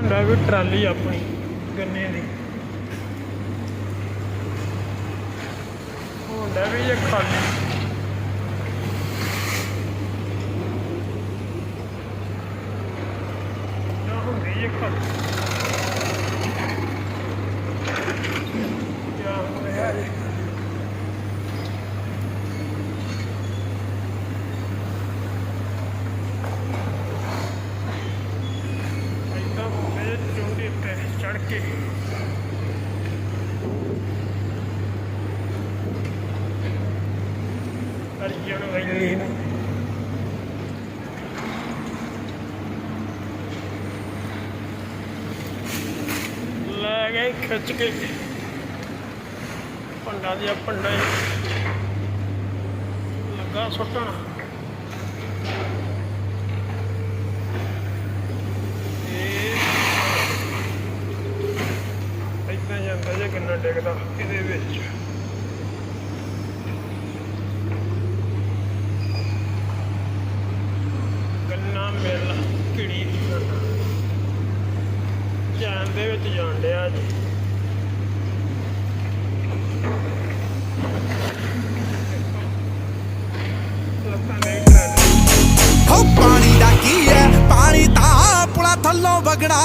ਹੁੰਦਾ ਵੀ ਟਰਾਲੀ ਆਪਣੀ ਗੰਨੇ ਦੀ। ਹੁੰਦਾ ਵੀ ਇਹ ਖਾਲੀ। ਨਾ ਹੁੰਦੀ ਇਹ ਖਾਲੀ। ਚੜ ਕੇ ਅਰਜਣ ਵੈਲੀ ਨੂੰ ਲੈ ਗਏ ਖਿੱਚ ਕੇ। ਪੰਡਾ ਦੀਆਂ ਪੰਡਾ ਲੱਗਾ ਸੁੱਟਣਾ ਇਹ ਏਦਾਂ ਜਾਂਦਾ ਜੇ ਕਿੰਨਾ ਡਿੱਗਦਾ? ਇਹਦੇ ਵਿੱਚ। ਗੰਨਾ ਮਿਲ ਕਿੜੀ ਜਾਨ ਦੇ ਵਿੱਚ ਜਾਣ ਡਿਆ ਜੀ ਹੋ ਪਾਣੀ ਦਾ ਕੀ ਪਾਣੀ ਤਾਂ ਪੁਲਾ ਥੱਲੋਂ ਵਗਣਾ